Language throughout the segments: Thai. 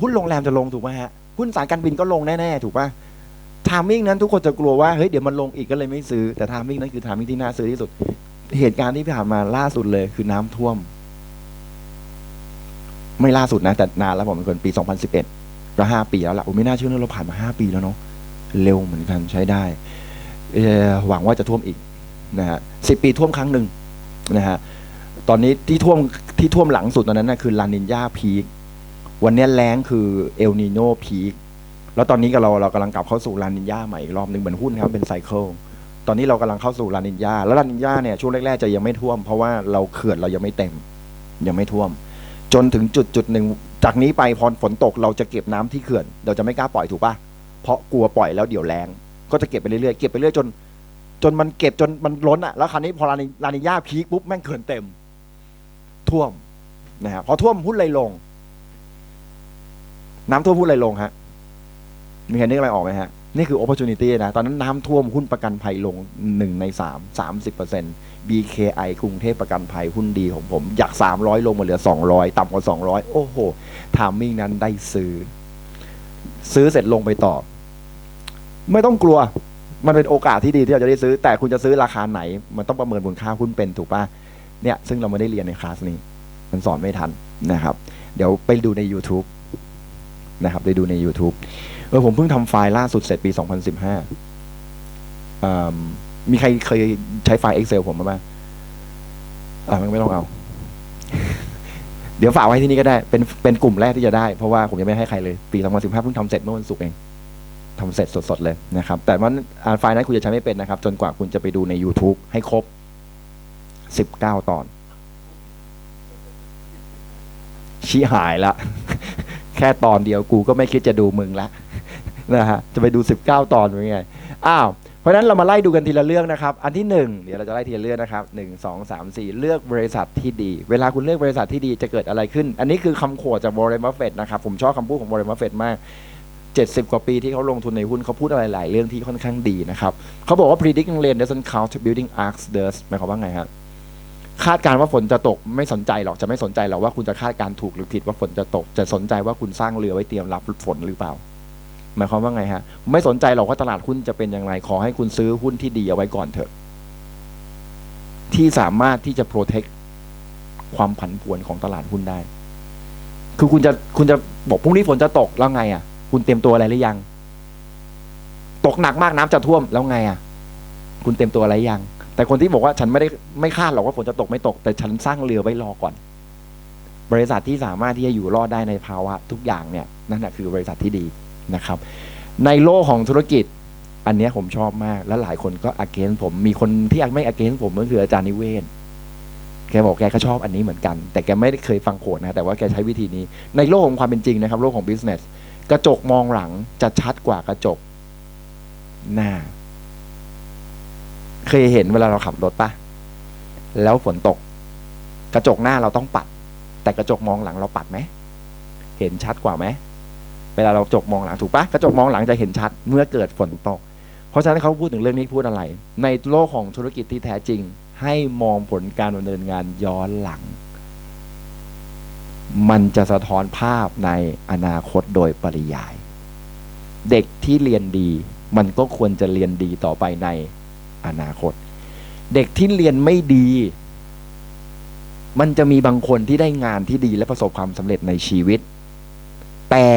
หุ้นโรงแรมจะลงถูกไหมฮะหุ้นสายการบินก็ลงแน่ๆถูกป่ะทามมิ่งนั้นทุกคนจะกลัวว่าเฮ้ยเดี๋ยวมันลงอีกก็เลยไม่ซื้อแต่ทามมิ่งนั้นคือทามมิ่งที่น่าซื้อที่สุด เหตุการณ์ที่ผ่านมาล่าสุดเลยคือน้ำท่วม ไม่ล่าสุดนะแต่นานแล้วผมเป็นคนปี 2011 ก็ห้าปีแล้วล่ะโอ้ไม่น่าเชื่อนะเราผ่านมาห้าปีแล้วเนาะเร็วเหมือนกันใช้ได้หวังว่าจะท่วมอีกนะฮะสิปีท่วมครั้งหนึ่งนะฮะตอนนี้ที่ท่วมที่ท่วมหลังสุดตอนนั้นนะคือลานินยาพีค วันนี้แรงคือเอลนิโนพีคแล้วตอนนี้ก็เราเรากำลังกลับเข้าสู่ลานินยาใหม่อีกรอบหนึ่งเหมือนหุ้นครับเป็นไซเคิลตอนนี้เรากำลังเข้าสู่ลานินยาแล้วลานินยาเนี่ยช่วงแรกๆจะยังไม่ท่วม เพราะว่าเราเขื่อนเรายังไม่เต็ม ยังไม่ท่วม จนถึงจุดจุดหนึ่งจากนี้ไปพอฝนตกเราจะเก็บน้ำที่เขื่อน เราจะไม่กล้าปล่อยถูกปะเพราะกลัวปล่อยแล้วเดี๋ยวแรงก็จะเก็บไปเรื่อยๆเก็บไปเรื่อยจน จนมันเก็บจนมันล้นอะแล้วคราวนี้พอลานิลานิญาพีคปุ๊บแม่งเขื่อนเต็ม ท่วมนะฮะพอท่วมหุ้นเลยลง น้ำท่วมหุ้นเลยลงฮะ มีใครนึกอะไรออกไหมฮะ นี่คือ opportunity นะ ตอนนั้นน้ำท่วมหุ้นประกันภัยลงหนึ่งในสามสามสิบเปอร์เซ็นต์ BKI กรุงเทพประกันภัยหุ้นดีของผมจากสามร้อยลงมาเหลือสองร้อยต่ำกว่าสองร้อยโอ้โหทามมิ่งนั้นได้ซื้อ ซื้อเสร็จลงไปต่อ ไม่ต้องกลัว มันเป็นโอกาสที่ดีที่เราจะได้ซื้อ แต่คุณจะซื้อราคาไหน มันต้องประเมินมูลค่าหุ้นเป็นถูกปะเนี่ยซึ่งเราไม่ได้เรียนในคลาสนี้ มันสอนไม่ทันนะครับ เดี๋ยวไปดูใน YouTube นะครับไปดูใน YouTube เออผมเพิ่งทำไฟล์ล่าสุดเสร็จปี 2015อืมมีใครเคยใช้ไฟล์ Excel ผมบ้างอ่าไม่ต้องเอา เดี๋ยวฝากไว้ที่นี่ก็ได้ เป็นเป็นกลุ่มแรกที่จะได้ เพราะว่าผมยังไม่ให้ใครเลย ปี 2015 เพิ่งทำเสร็จเมื่อวันศุกร์เองทำเสร็จสดๆเลยนะครับ แต่ว่าอ่าไฟล์นั้นคุณจะใช้ไม่เป็นนะครับ จนกว่าคุณจะไปดูใน YouTube ให้ครบ 19 ตอน ชี้หายละ แค่ตอนเดียวกูก็ไม่คิดจะดูมึงละนะฮะจะไปดู 19 ตอนเป็นไงอ้าวเพราะนั้นเรามาไล่ดูกันทีละเรื่องนะครับ อันที่หนึ่งเดี๋ยวเราจะไล่ทีละเรื่องนะครับหนึ่งสองสามสี่เลือกบริษัทที่ดี เวลาคุณเลือกบริษัทที่ดีจะเกิดอะไรขึ้น อันนี้คือคำขวดจากบร n นบัฟเฟตนะครับ ผมชอบคำพูดของบร n นบัฟเฟตมาก 70 กว่าปีที่เขาลงทุนในหุ้นเขาพูดอะไรหลายเรื่องที่ค่อนข้างดีนะครับเขาบอกว่า predicting rain doesn't count building arcs does หมายความว่าไงครับ คาดการณ์ว่าฝนจะตกไม่สนใจหรอกจะไม่สนใจหรอกว่าคุณจะคาดการ์ถูกหรือผิดว่าฝนจะตก จะสนใจว่าคุณสร้างเรือไว้เตรียมรับฝนหรือเปล่า หมายความว่าไงฮะ ไม่สนใจหรอกว่าตลาดหุ้นจะเป็นอย่างไรขอให้คุณซื้อหุ้นที่ดีเอาไว้ก่อนเถอะ ที่สามารถที่จะ protect ความผันผวนของตลาดหุ้นได้ คือคุณจะคุณจะบอกพรุ่งนี้ฝนจะตกแล้วไงอะ คุณเตรียมตัวอะไรหรือยัง ตกหนักมากน้ำจะท่วมแล้วไงอะ คุณเตรียมตัวอะไรยัง แต่คนที่บอกว่าฉันไม่ได้ไม่คาดหรอกว่าฝนจะตกไม่ตก แต่ฉันสร้างเรือไว้รอก่อน บริษัทที่สามารถที่จะอยู่รอดได้ในภาวะทุกอย่างเนี่ยนั่นแหะคือบริษัทที่ดีนะครับ ในโลกของธุรกิจ อันนี้ผมชอบมากและหลายคนก็ against ผมมีคนที่ไม่ against ผมก็คืออาจารย์นิเวศน์แกบอกแกก็ชอบอันนี้เหมือนกัน แต่แกไม่ได้เคยฟังโขดนะแต่ว่าแกใช้วิธีนี้ ในโลกของความเป็นจริงนะครับ โลกของ business กระจกมองหลังจะชัดกว่ากระจกหน้า ยเห็นเวลาเราขับรถปะแล้วฝนตก กระจกหน้าเราต้องปัด แต่กระจกมองหลังเราปัดไหมเห็นชัดกว่าไหมเวลาเรากระจกมองหลังถูกปะกระจกมองหลังจะเห็นชัดเมื่อเกิดฝนตก เพราะฉะนั้นเขาพูดถึงเรื่องนี้พูดอะไร ในโลกของธุรกิจที่แท้จริง ให้มองผลการดำเนินงานย้อนหลัง มันจะสะท้อนภาพในอนาคตโดยปริยาย เด็กที่เรียนดี มันก็ควรจะเรียนดีต่อไปใน อนาคต เด็กที่เรียนไม่ดี มันจะมีบางคนที่ได้งานที่ดีและประสบความสำเร็จในชีวิต แต่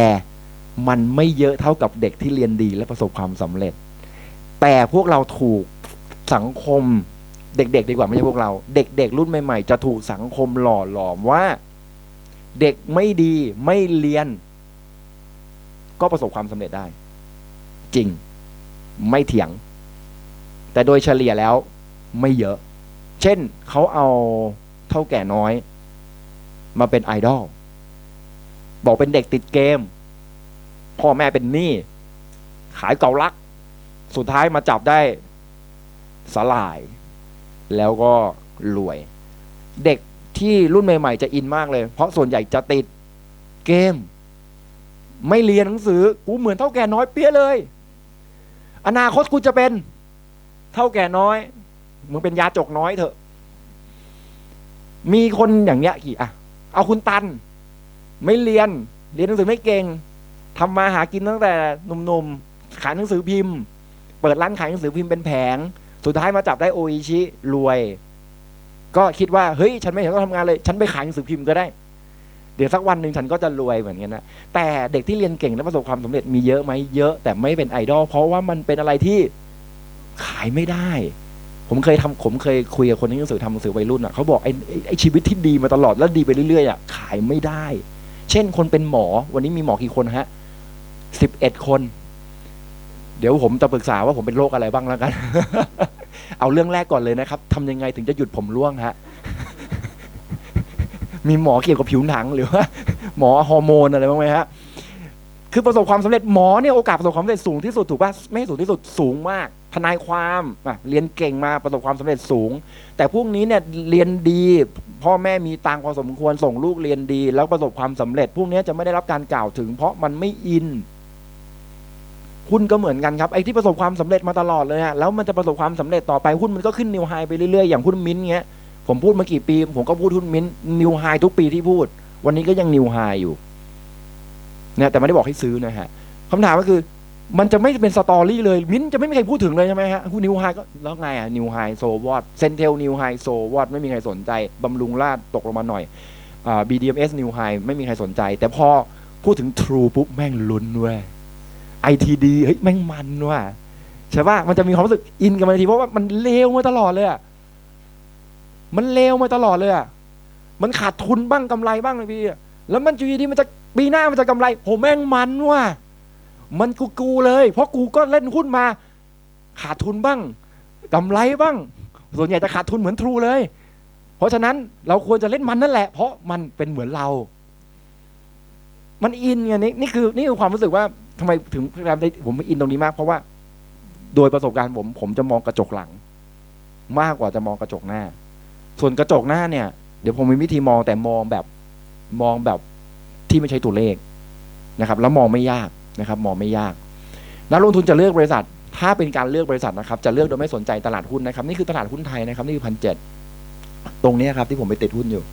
มันไม่เยอะเท่ากับเด็กที่เรียนดีและประสบความสำเร็จ แต่พวกเราถูกสังคมเด็กๆดีกว่าไม่ใช่พวกเรา เด็กๆรุ่นใหม่ๆ จะถูกสังคมหล่อหลอมว่า เด็กไม่ดีไม่เรียน ก็ประสบความสำเร็จได้ จริง ไม่เถียง แต่โดยเฉลี่ยแล้วไม่เยอะ เช่นเขาเอาเท่าแก่น้อย มาเป็นไอดอลบอกเป็นเด็กติดเกม พ่อแม่เป็นหนี้ขายเกาลัก สุดท้ายมาจับได้สลาย แล้วก็รวย เด็กที่รุ่นใหม่ ๆ จะอินมากเลย เพราะส่วนใหญ่จะติดเกม ไม่เรียนหนังสือ กูเหมือนเท่าแก่น้อยเปี้ยเลย อนาคตกูจะเป็น เท่าแก่น้อย มึงเป็นยาจกน้อยเถอะ มีคนอย่างเนี้ยกี่อะ เอาคุณตัน ไม่เรียน เรียนหนังสือไม่เก่งทำมาหากินตั้งแต่หนุ่มๆ ขายหนังสือพิมพ์ เปิดร้านขายหนังสือพิมพ์เป็นแผง สุดท้ายมาจับได้โออิชิ รวย ก็คิดว่า เฮ้ย ฉันไม่เห็นต้องทำงานเลย ฉันไปขายหนังสือพิมพ์ก็ได้ เดี๋ยวสักวันหนึ่งฉันก็จะรวยเหมือนกันนะ แต่เด็กที่เรียนเก่งและประสบความสำเร็จมีเยอะไหมเยอะ แต่ไม่เป็นไอดอล เพราะว่ามันเป็นอะไรที่ ขายไม่ได้ ผมเคยทำผมเคยคุยกับคนที่หนังสือทำหนังสือวัยรุ่นอะเขาบอกไอ้ไอ้ไอชีวิตที่ดีมาตลอดแล้วดีไปเรื่อยๆอะขายไม่ได้ เช่นคนเป็นหมอวันนี้มีหมอกี่คนฮะสิบเอ็ดคน เดี๋ยวผมจะปรึกษาว่าผมเป็นโรคอะไรบ้างแล้วกัน เอาเรื่องแรกก่อนเลยนะครับทำยังไงถึงจะหยุดผมร่วงฮะมีหมอเกี่ยวกับผิวหนังหรือว่าหมอฮอร์โมนอะไรบ้างไหมฮะคือประสบความสำเร็จหมอเนี่ยโอกาสประสบความสำเร็จสูงที่สุดถูกป่ะไม่สูงที่สุดสูงมาก ทนายความเรียนเก่งมาประสบความสำเร็จสูง แต่พวกนี้เนี่ยเรียนดี พ่อแม่มีตังพอสมควรส่งลูกเรียนดี แล้วประสบความสำเร็จ พวกนี้จะไม่ได้รับการกล่าวถึง เพราะมันไม่อิน หุ้นก็เหมือนกันครับไอ้ที่ประสบความสำเร็จมาตลอดเลยฮะแล้วมันจะประสบความสำเร็จต่อไปหุ้นมันก็ขึ้นนิวไฮไปเรื่อยๆอย่างหุ้นมิ้นท์เงี้ยผมพูดมากี่ปี ผมก็พูดหุ้นมิ้นท์นิวไฮทุกปีที่พูด วันนี้ก็ยังนิวไฮอยู่เนี่ยแต่ไม่ได้บอกให้ซื้อนะฮะคำถามก็คือ มันจะไม่เป็นสตอรี่เลยมิ้นจะไม่มีใครพูดถึงเลยใช่ไหมฮะหุ้นนิวไฮก็แล้วไงอะนิวไฮโซวอตเซนเทลนิวไฮโซวอตไม่มีใครสนใจบำรุงราดตกลงมาหน่อยอ่า BDMs นิวไฮไม่มีใครสนใจ แต่พอพูดถึง True ปุ๊บแม่งลุ้นเว้ย ITD เฮ้ยแม่งมันว่ะใช่ป่ะมันจะมีความรู้สึกอินกับมันทีเพราะว่ามันเลวมาตลอดเลยอะมันเลวมาตลอดเลยอะมันขาดทุนบ้างกำไรบ้างเลยพี่แล้วมันอยู่ดีมันจะปีหน้ามันจะกำไรโหแม่งมันว่ะ มันกูกูเลย เพราะกูก็เล่นหุ้นมา ขาดทุนบ้างกำไรบ้าง ส่วนใหญ่จะขาดทุนเหมือนทรูเลย เพราะฉะนั้นเราควรจะเล่นมันนั่นแหละ เพราะมันเป็นเหมือนเรา มันอินไงนี่นี่คือนี่คือความรู้สึกว่าทำไมถึงพยายามได้ผมอินตรงนี้มาก เพราะว่าโดยประสบการณ์ผมผมจะมองกระจกหลัง มากกว่าจะมองกระจกหน้า ส่วนกระจกหน้าเนี่ย เดี๋ยวผมมีวิธีมองแต่มองแบบมองแบบที่ไม่ใช่ตัวเลขนะครับ แล้วมองไม่ยาก นะครับมองไม่ยาก นักลงทุนจะเลือกบริษัท ถ้าเป็นการเลือกบริษัทนะครับจะเลือกโดยไม่สนใจตลาดหุ้นนะครับ นี่คือตลาดหุ้นไทยนะครับ นี่คือพันเจ็ดตรงนี้ครับที่ผมไปติดหุ้นอยู่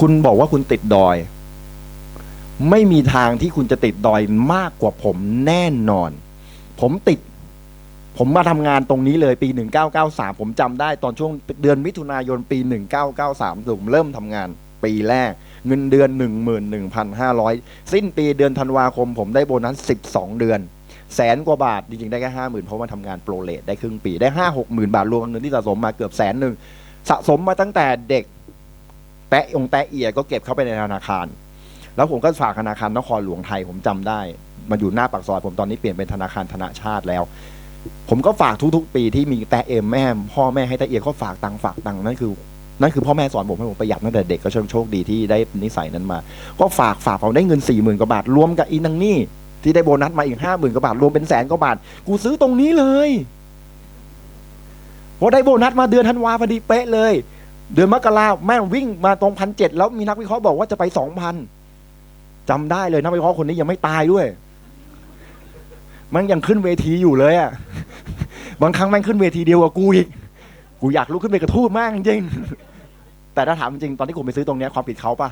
คุณบอกว่าคุณติดดอย ไม่มีทางที่คุณจะติดดอยมากกว่าผมแน่นอน ผมติด ผมมาทำงานตรงนี้เลยปี 1993 ผมจำได้ตอนช่วงเดือนมิถุนายนปี 1993ผมเริ่มทำงาน ปีแรก เงินเดือน 11,500 สิ้นปีเดือนธันวาคมผมได้โบนัส 12 เดือนแสนกว่าบาท จริงๆ ได้แค่ห้าหมื่นเพราะว่าทำงานโปรเลทได้ครึ่งปีได้ห้าหกหมื่นบาท รวมเงินที่สะสมมาเกือบแสนหนึ่งสะสมมาตั้งแต่เด็ก แตะองแตะเอียก็เก็บเข้าไปในธนาคาร แล้วผมก็ฝากธนาคารนครหลวงไทยผมจำได้ มาอยู่หน้าปากซอยผมตอนนี้เปลี่ยนเป็นธนาคารธนาชาติแล้ว ผมก็ฝากทุกๆ ปีที่มีแตะเอ็มแม่พ่อแม่ให้แตะเอียก็ฝากตังค์ฝากตังค์นั่นคือ นั่นคือพ่อแม่สอนผมให้ผมประหยัดตั้งแต่เด็กก็โชคดีที่ได้นิสัยนั้นมา ก็ฝากฝากผมได้เงินสี่หมื่นกว่าบาทรวมกับอีนังนี่ที่ได้โบนัสมาอีกห้าหมื่นกว่าบาทรวมเป็นแสนกว่าบาท กูซื้อตรงนี้เลยพอได้โบนัสมาเดือนธันวาพอดีเป๊ะเลย เดือนมกราแม่วิ่งมาตรงพันเจ็ดแล้วมีนักวิเคราะห์บอกว่าจะไปสองพันจำได้เลยนักวิเคราะห์คนนี้ยังไม่ตายด้วย มันยังขึ้นเวทีอยู่เลยอะ่ะบางครั้งแม่งขึ้นเวทีเดียวกับกูอีก กูอยากลุกขึ้นไปกระทู้มากจริง แต่ถ้าถามจริงตอนที่กูไปซื้อตรงเนี้ยความผิดเขาปะ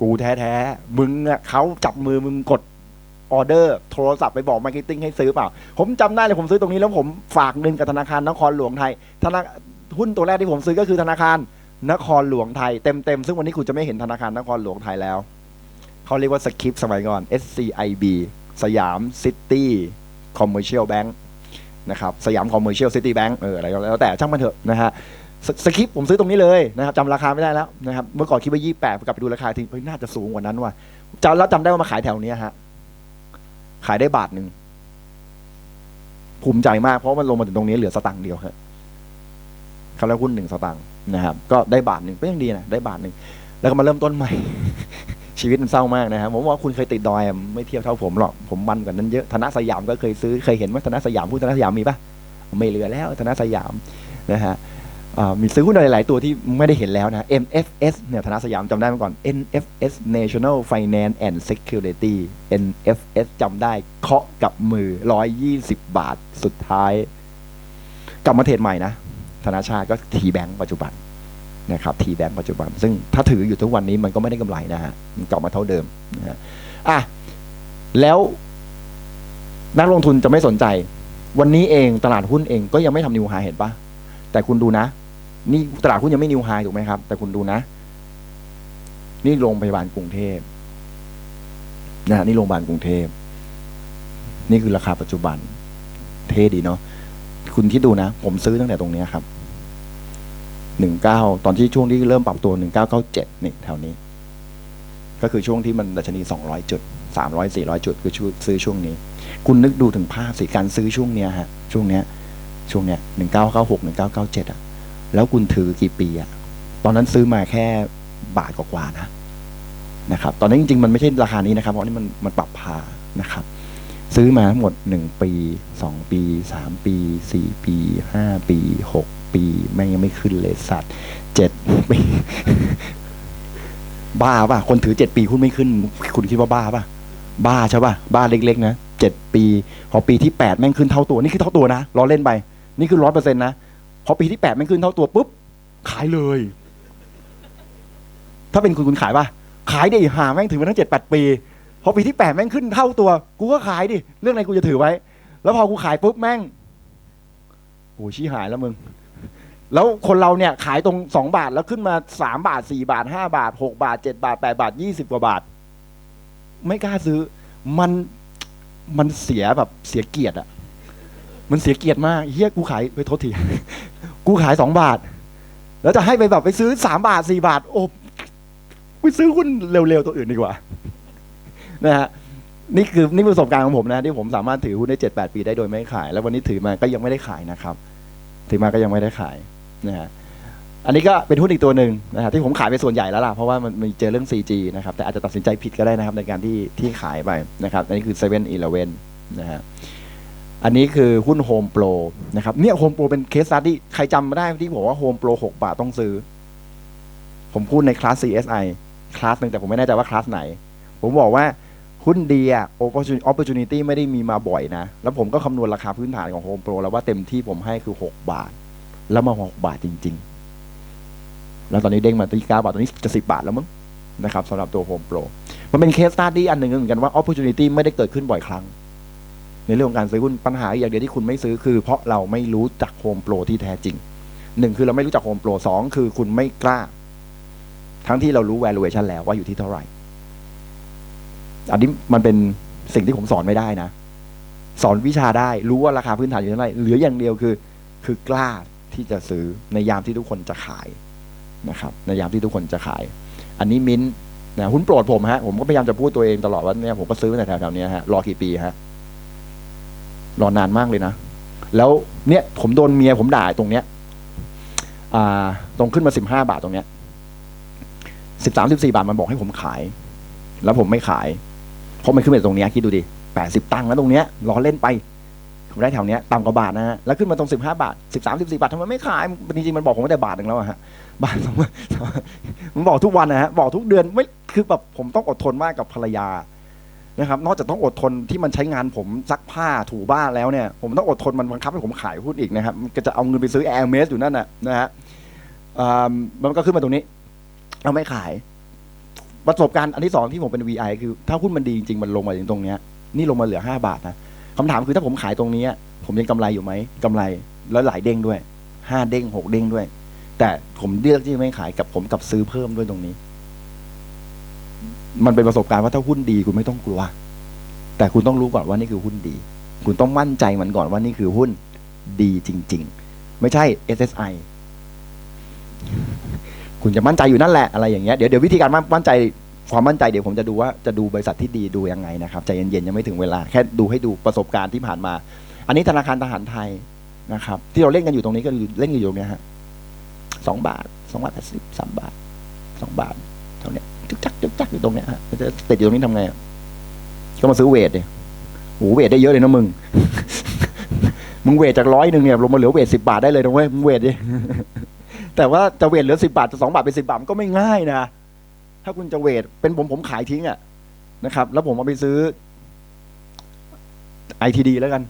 กูแท้ๆ มึงอะเขาจับมือมึงกดออเดอร์ โทรศัพท์ไปบอกมาร์เก็ตติ้งให้ซื้อเปล่า ผมจำได้เลยผมซื้อตรงนี้แล้วผมฝากเงินกับธนาคารนครหลวงไทยธนาหุ้นตัวแรกที่ผมซื้อก็คือธนาคารนครหลวงไทยเต็มๆ ซึ่งวันนี้คุณจะไม่เห็นธนาคารนครหลวงไทยแล้วเขาเรียกว่าสคริปสมัยก่อน SCIB สยามซิตี้คอมเมอร์เชียลแบงค์นะครับสยามคอมเมอร์เชียลซิตี้แบงค์เอออะไรก็แล้วแต่ช่างมันเถอะนะฮะ สสคริปผมซื้อตรงนี้เลยนะครับจำราคาไม่ได้แล้วนะครับเมื่อก่อนคิดว่า28กลับไปดูราคาทีเฮ้ยน่าจะสูงกว่านั้นว่ะจำแล้วจำได้ว่ามาขายแถวเนี้ยฮะขายได้บาทหนึ่งภูมิใจมากเพราะมันลงมาถึงตรงนี้เหลือสตังค์เดียวครับเขาแล้วหุ้นหนึ่งสตังค์นะครับ ก็ได้บาทหนึ่งก็ยังดีนะได้บาทหนึ่งแล้วก็มาเริ่มต้นใหม่ ชีวิตมันเศร้ามากนะครับผมว่าคุณเคยติดดอยไม่เทียบเท่าผมหรอกผมมันกว่านั้นเยอะธนาสยามก็เคยซื้อเคยเห็นว่าธนาสยามหุ้นธนาสยามมีปะไม่เหลือแล้วธนาสยามนะฮะ มีซื้อหุ้นหลาย ๆ ตัวที่ไม่ได้เห็นแล้วนะ MFS เนี่ยธนาสยามจำได้มาก่อน NFS National Finance and Security NFS จำได้เคาะกับมือ 120 บาทสุดท้าย กลับมาเทรดใหม่นะ ธนาชาติก็ทีแบงก์ปัจจุบันนะครับทีแบงปัจจุบัน ซึ่งถ้าถืออยู่ทุกวันนี้มันก็ไม่ได้กำไรนะฮะมันกลับมาเท่าเดิมนะฮะอะแล้วนักลงทุนจะไม่สนใจ วันนี้เองตลาดหุ้นเองก็ยังไม่ทำนิวไฮเห็นปะแต่คุณดูนะ นี่ตลาดหุ้นยังไม่นิวไฮถูกไหมครับ แต่คุณดูนะ นี่โรงพยาบาลกรุงเทพนะนี่โรงพยาบาลกรุงเทพ นี่คือราคาปัจจุบัน เท่ดีเนาะคุณคิดดูนะ ผมซื้อตั้งแต่ตรงนี้ครับหนึ่งเก้าตอนที่ช่วงที่เริ่มปรับตัวหนึ่งเก้าเก้าเจ็ดนี่แถวนี้ ก็คือช่วงที่มันดัชนีสองร้อยจุดสามร้อยสี่ร้อยจุดคือซื้อช่วงนี้ คุณนึกดูถึงภาพสิการซื้อช่วงเนี้ยฮะ ช่วงเนี้ย ช่วงเนี้ยหนึ่งเก้าเก้าหกหนึ่งเก้าเก้าเจ็ดอะ แล้วคุณถือกี่ปีอะตอนนั้นซื้อมาแค่บาทกว่าๆนะนะครับ ตอนนั้นจริงๆ มันไม่ใช่ราคานี้นะครับ เพราะนี่มันมันปรับพานะครับ ซื้อมาทั้งหมดหนึ่งปีสองปีสามปีสี่ปีห้าปีหกปีแม่งยังไม่ขึ้นเลยสัตว์เจ็ดปีบ้าป่ะ คนถือเจ็ดปีคุณไม่ขึ้น คุณคิดว่าบ้าป่ะ บ้าใช่ป่ะ บ้าเล็ก ๆ นะเจ็ดปี พอปีที่แปดแม่งขึ้นเท่าตัว นี่คือเท่าตัวนะล้อเล่นไป นี่คือร้อยเปอร์เซ็นต์นะ พอปีที่แปดม่งขึ้นเท่าตัวปุ๊บ ขายเลย ถ้าเป็นคุณคุณขายป่ะขายดิหาแม่งถือมาตั้งเจ็ดแปดปีพอปีที่แปดแม่งขึ้นเท่าตัว กูก็ขายดิ เรื่องอะไรกูจะถือไว้ แล้วพอกูขายปุ๊บแม่งโอ้ชี้หายแล้วมึง แล้วคนเราเนี่ยขายตรงสองบาทแล้วขึ้นมาสามบาทสี่บาทห้าบาทหกบาทเจ็ดบาทแปดบาทยี่สิบกว่าบาท ไม่กล้าซื้อ มันมันเสียแบบเสียเกียรติอะ มันเสียเกียรติมากเฮียกูขายไปโทษทีกูขายสองบาท แล้วจะให้ไปแบบไปซื้อสามบาทสี่บาท โอ้ไปซื้อหุ้นเร็วๆตัวอื่นดีกว่านะฮะนี่คือนี่ประสบการณ์ของผมนะที่ผมสามารถถือหุ้นได้เจ็ดแปดปีได้โดยไม่ขาย แล้ววันนี้ถือมาก็ยังไม่ได้ขายนะครับ ถือมาก็ยังไม่ได้ขายนะฮะอันนี้ก็เป็นหุ้นอีกตัวหนึ่งนะฮะที่ผมขายไปส่วนใหญ่แล้วล่ะเพราะว่ามันมีเจอเรื่อง 4G นะครับแต่อาจจะตัดสินใจผิดก็ได้นะครับในการที่ที่ขายไปนะครับอันนี้คือ7 e เ e ่ e อีเลนะฮะ อันนี้คือหุ้น Home Pro นะครับเนี่ย Home Pro เป็นเคส study ใครจำไม่ได้ที่บอกว่า Home Pro 6บาทต้องซื้อ ผมพูดในคลาส CSI คลาสหนึ่งแต่ผมไม่แน่ใจว่าคลาสไหน ผมบอกว่าหุ้นดีอะ opportunity opportunity ไม่ได้มีมาบ่อยนะ แล้วผมก็คำนวณราคาพื้นฐานของ Home Pro แล้วว่าเต็มที่ผมให้คือ 6 บาท แล้วมา 6 บาทจริง ๆ แล้วตอนนี้เด้งมาที่9บาทตอนนี้จะ 10 บาทแล้วมั้งนะครับสำหรับตัว Home Pro มันเป็นเคส study อันหนึ่งเหมือนกันว่า opportunity ไม่ได้เกิดขึ้นบ่อยครั้ง ในเรื่องของการซื้อหุ้นปัญหาอย่างเดียวที่คุณไม่ซื้อคือ เพราะเราไม่รู้จัก Home Pro ที่แท้จริงหนึ่งคือเราไม่รู้จัก Home Pro สองคือคุณไม่กล้า ทั้งที่เรารู้ valuation แล้วว่าอยู่ที่เท่าไหร่ อันนี้มันเป็นสิ่งที่ผมสอนไม่ได้นะ สอนวิชาได้รู้ว่าราคาพื้นฐานอยู่เท่าไหร่เหลืออย่างเดียวคือ คือกล้าที่จะซื้อในยามที่ทุกคนจะขายนะครับ ในยามที่ทุกคนจะขาย อันนี้มิ้นนะหุ้นโปรดผมฮะผมก็พยายามจะพูดตัวเองตลอดว่าเนี่ยผมก็ซื้อในแถวๆเนี้ยฮะรอกี่ปีฮะ รอนานมากเลยนะ แล้วเนี่ยผมโดนเมียผมด่าตรงเนี้ย อ่า ตรงขึ้นมาสิบห้าบาทตรงเนี้ยสิบสามสิบสี่บาทมันบอกให้ผมขาย แล้วผมไม่ขาย เพราะมันขึ้นมาตรงเนี้ยคิดดูดิแปดสิบตังค์แล้วตรงเนี้ยรอเล่นไปผมได้แถวเนี้ยต่ำกว่าบาทนะฮะแล้วขึ้นมาตรงสิบห้าบาทสิบสามสิบสี่บาททำไมไม่ขายจริงๆมันบอกผมตั้งแต่บาทหนึ่งแล้วฮะบาทสองบาทมันบอกทุกวันนะฮะบอกทุกเดือนไม่คือแบบผมต้องอดทนมากกับภรรยา นะครับนอกจากต้องอดทนที่มันใช้งานผมซักผ้าถูบ้านแล้วเนี่ย ผมต้องอดทนมันบังคับให้ผมขายหุ้นอีกนะครับก็จะเอาเงินไปซื้อแอร์เมสอยู่นั่นนะนะฮะมันก็ขึ้นมาตรงนี้ เราไม่ขาย ประสบการณ์อันที่สองที่ผมเป็น VI คือ ถ้าหุ้นมันดีจริงมันลงมาถึงตรงเนี้ยนี่ลงมาเหลือห้าบาทนะคำถามคือถ้าผมขายตรงนี้ ผมยังกำไรอยู่ไหมกำไรแล้วหลายเด้งด้วยห้าเด้งหกเด้งด้วย แต่ผมเลือกที่ไม่ขายกับผมกับซื้อเพิ่มด้วยตรงนี้ มันเป็นประสบการณ์ว่าถ้าหุ้นดีคุณไม่ต้องกลัว แต่คุณต้องรู้ก่อนว่านี่คือหุ้นดี คุณต้องมั่นใจมันก่อนว่านี่คือหุ้นดีจริง ๆ ไม่ใช่ SSI คุณจะมั่นใจอยู่นั่นแหละอะไรอย่างเงี้ยเดี๋ยวเดี๋ยววิธีการมั่นใจความมั่นใจเดี๋ยวผมจะดูว่าจะดูบริษัทที่ดีดูยังไงนะครับใจเย็นๆยังไม่ถึงเวลาแค่ดูให้ดูประสบการณ์ที่ผ่านมา อันนี้ธนาคารทหารไทยนะครับ ที่เราเล่นกันอยู่ตรงนี้ก็อยู่เล่นอยู่ตรงนี้ฮะสองบาทสองบาทแปดสิบสามบาทสองบาท เท่าเนี้ยจึกจักจึกจักอยู่ตรงเนี้ยจะติดอยู่ตรงนี้ทำไงก็มาซื้อเวทดิโหเวทได้เยอะเลยนะมึง มึงเวทจากร้อยหนึ่งเนี่ยลงมาเหลือเวทสิบาทได้เลยนะเว้ยมึงเวทดิแต่ว่าจะเวทเหลือสิบาทจะสองบาทเป็นสิบาทก็ไม่ง่ายนะถ้าคุณจะเวทเป็นผมผมขายทิ้งอะนะครับ แล้วผมเอาไปซื้อ ITD แล้วกัน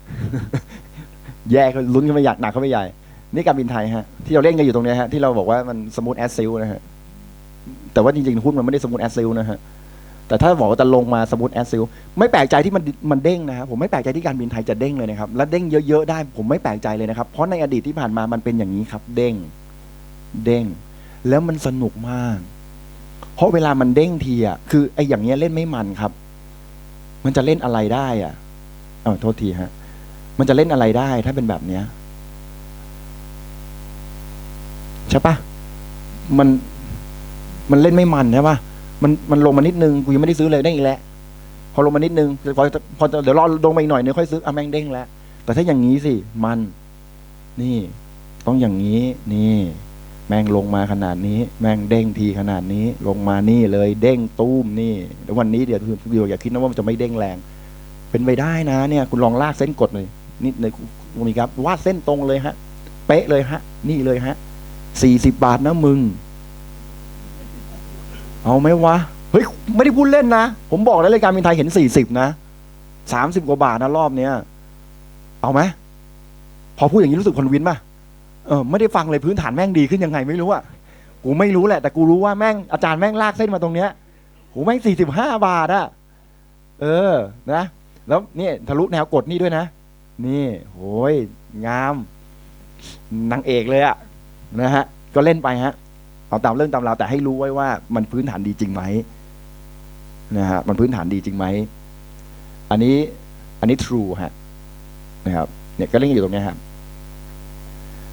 แย่ก็ลุ้นขึ้นไปอยากหนักเข้าไปใหญ่ นี่การบินไทยฮะที่เราเล่นกันอยู่ตรงเนี้ยฮะที่เราบอกว่ามันสมูทแอสซิลนะฮะ แต่ว่าจริงๆหุ้นมันไม่ได้สมูทแอสซิลนะฮะแต่ถ้าบอกว่าจะลงมาสมูทแอสซิลไม่แปลกใจที่มันมันเด้งนะครับผมไม่แปลกใจที่การบินไทยจะเด้งเลยนะครับและเด้งเยอะๆได้ผมไม่แปลกใจเลยนะครับ เพราะในอดีตที่ผ่านมามันเป็นอย่างนี้ครับ เด้งเด้ง แล้วมันสนุกมาก เพราะเวลามันเด้งทีอะคือไอ้อย่างเงี้ยเล่นไม่มันครับ มันจะเล่นอะไรได้อะเออโทษทีฮะ มันจะเล่นอะไรได้ถ้าเป็นแบบเนี้ยใช่ปะมัน มันเล่นไม่มันใช่ปะมันมันลงมานิดนึงกูยังไม่ได้ซื้อเลยได้อีกแล้วพอลงมานิดนึงพอพอเดี๋ยวรอลงมาอีกหน่อยเนึงค่อยซื้ออะแม่งเด้งแล้วแต่ถ้าอย่างนี้สิมัน นี่ ต้องอย่างนี้นี่ แม่งลงมาขนาดนี้ แม่งเด้งทีขนาดนี้ ลงมานี่เลย เด้งตูมนี่แล้ววันนี้เดี๋ยวเดี๋ยวอย่าคิดนะว่ามันจะไม่เด้งแรง เป็นไปได้นะ เนี่ย คุณลองลากเส้นกดเลยนี่เลยคุณมีครับวาดเส้นตรงเลยฮะ เป๊ะเลยฮะ นี่เลยฮะสี่สิบบาทนะมึง เอาไหมวะ เฮ้ย ไม่ได้พูดเล่นนะ ผมบอกแล้วรายการบินไทยเห็นสี่สิบนะสามสิบกว่าบาทนะรอบเนี้ย เอาไหมพอพูดอย่างนี้รู้สึกคนวินป่ะเออไม่ได้ฟังเลยพื้นฐานแม่งดีขึ้นยังไงไม่รู้อะกูไม่รู้แหละ แต่กูรู้ว่าแม่งอาจารย์แม่งลากเส้นมาตรงเนี้ยโหแม่งสี่สิบห้าบาทอะเออ นะ แล้วนี่ทะลุแนวกดนี่ด้วยนะ นี่โหยงามนางเอกเลยอะนะฮะ ก็เล่นไปฮะ เอาตามเรื่องตามราวแต่ให้รู้ไว้ว่ามันพื้นฐานดีจริงไหมนะฮะมันพื้นฐานดีจริงไหมอันนี้อันนี้ true ฮะนะครับ เนี่ยก็เล่นอยู่ตรงนี้ครับ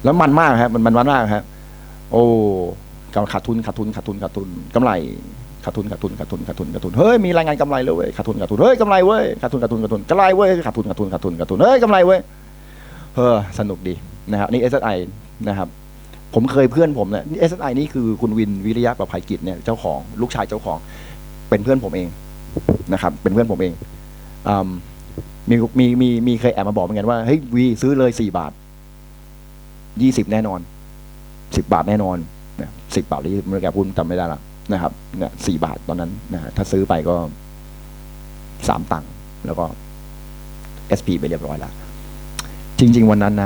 แล้วมันมากครับมันมันมันมากครับโอ้กำลังขาดทุนขาดทุนขาดทุนขาดทุนกำไรขาดทุนขาดทุนขาดทุนขาดทุนขาดทุนเฮ้ยมีรายงานกำไรเลยเว้ยขาดทุนขาดทุนเฮ้ยกำไรเว้ยขาดทุนขาดทุนขาดทุนกำไรเว้ยขาดทุนขาดทุนขาดทุนขาดทุนเฮ้ยกำไรเว้ยเฮ้อสนุกดีนะครับนี่ SSI นะครับ ผมเคยเพื่อนผมเนี่ย SSI นี่คือคุณวินวิริยะประภัยกิจเนี่ยเจ้าของลูกชายเจ้าของเป็นเพื่อนผมเองนะครับ เป็นเพื่อนผมเองอมีมีมีมีเคยแอบมาบอกเหมือนกันว่าเฮ้ยวีซื้อเลยสี่บาทยี่สิบแน่นอนสิบบาทแน่นอนนะสิบบาทหรือไม่แกพูดจำไม่ได้ละนะครับเนี่ยสี่บาทตอนนั้นนะฮะถ้าซื้อไปก็สามตังค์แล้วก็ SP ไปเรียบร้อยแล้วจริง ๆ วันนั้นนะ